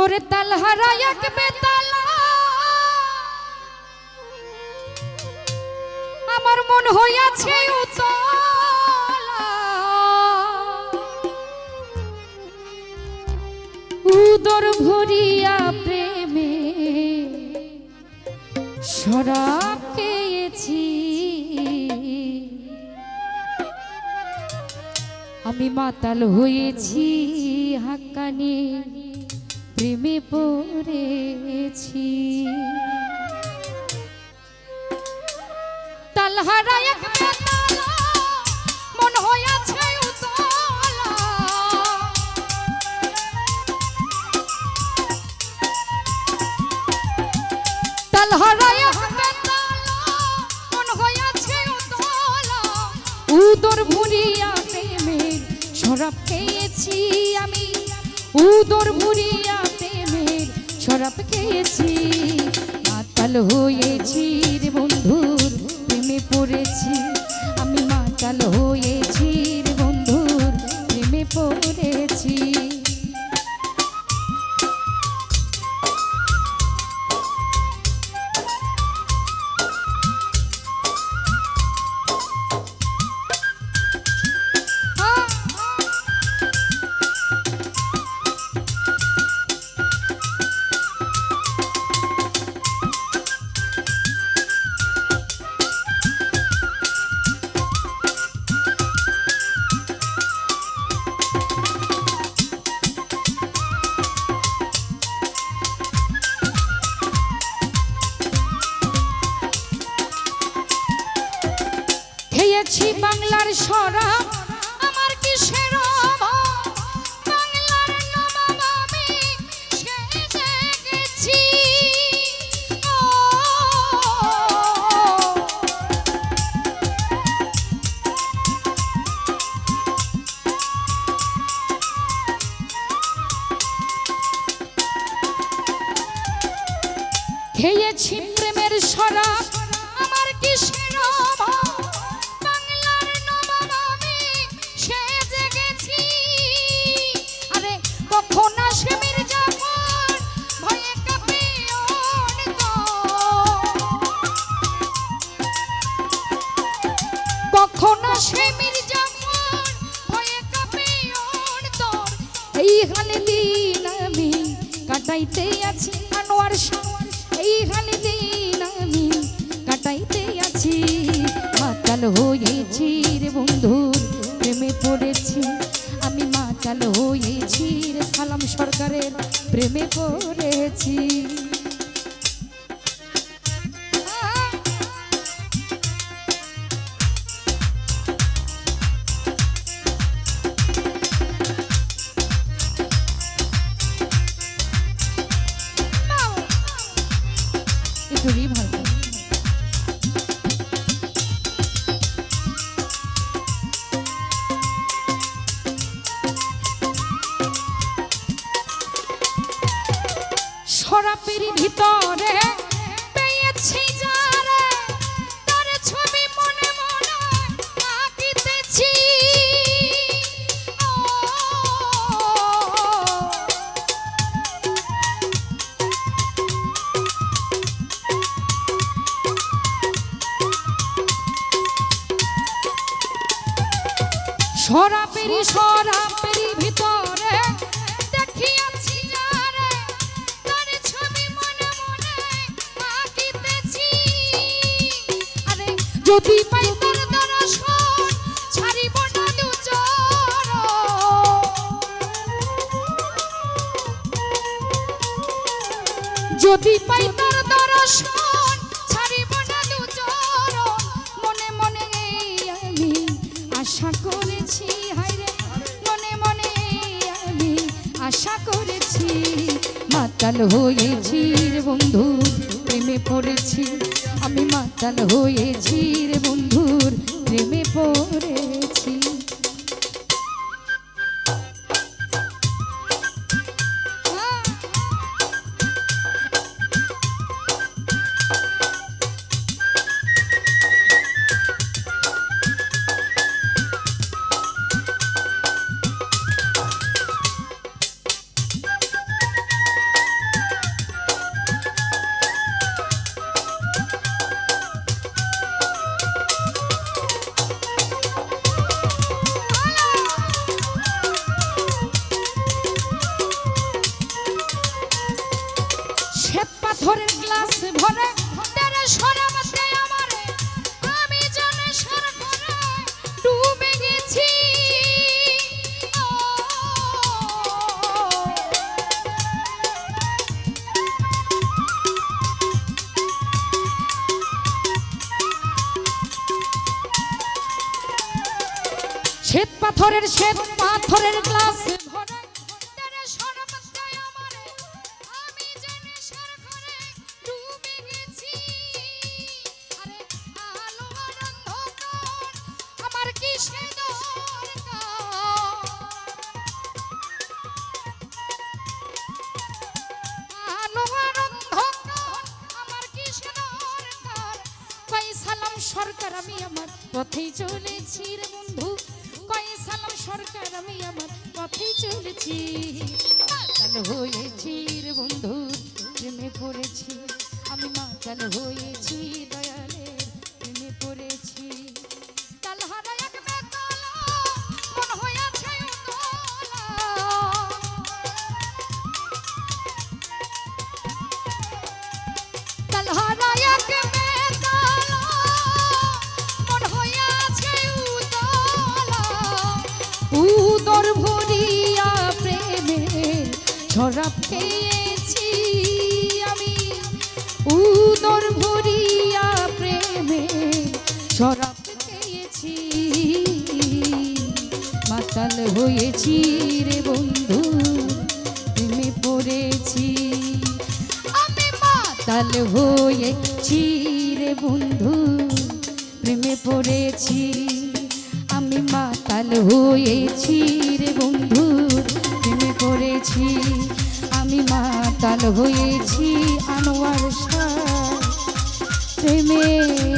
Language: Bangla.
ওরে তালহারা এক বেতালা। আমার মন হইয়াছে উদর ভরিয়া প্রেমে শরাব খেয়েছি আমি মাতাল হয়েছি হাক্কানি। প্রেমে পড়েছি। তালহারা মন হইয়াছে উতলা। তালহারা এক বেতালা, মন হইয়াছে উদর ভুরিয়া প্রেমের শরাব খেয়েছি আমি। উদর মুড়িয়াতে প্রেমের শরাব খেয়েছি। মাতাল হয়েছি রে বন্ধুর প্রেমে পড়েছি। আমি মাতাল হয়েছি। খেয়েছি বাংলার শরাব আমার কিসের খেয়েছি প্রেমের শরাব কাটাইতে আছি আনোয়ার শাহ। এইখানে দিন আমি কাটাইতে আছি। মাতাল হয়েছি রে বন্ধুর প্রেমে পড়েছি। আমি মাতাল হয়েছি রে সালাম সরকারের প্রেমে পড়েছি। একটু রিভার দাও। শরাবের ভিতরে সরাপেরি সরাপেরি ভিতরে। দেখিয়াছি যারে তার ছবি মনে মনে আঁকিতেছি। আরে, যদি পাই তার দর্শন, ছাড়িব না দুচর যদি পাই তার দর্শন আশা করেছি, মাতাল হয়েছি রে বন্ধু, প্রেমে পড়েছি। আমি মাতাল হয়েছি রে বন্ধুর প্রেমে পড়েছি আমার কিসে দরকার। কই সালাম সরকার আমি আমার পথেই চলেছি রে বন্ধু। সালাম সরকার, আমি আমার কফি চলেছি। মাতাল হয়েছি রে বন্ধু, প্রেমে পড়েছি। আমি মাতাল হয়েছি ঝরাপ খেয়েছি আমি উদর ভরিয়া প্রেমে ঝরাপ খেয়েছি মাতাল হয়েছি রে বন্ধু, প্রেমে পড়েছি, আমি মাতাল হয়েছি রে বন্ধু, প্রেমে পড়েছি আমি মাতাল হয়েছি রে বন্ধু প্রেমে পড়েছি। আমি মাতাল হয়েছি আনোয়ার শাহ। প্রেমের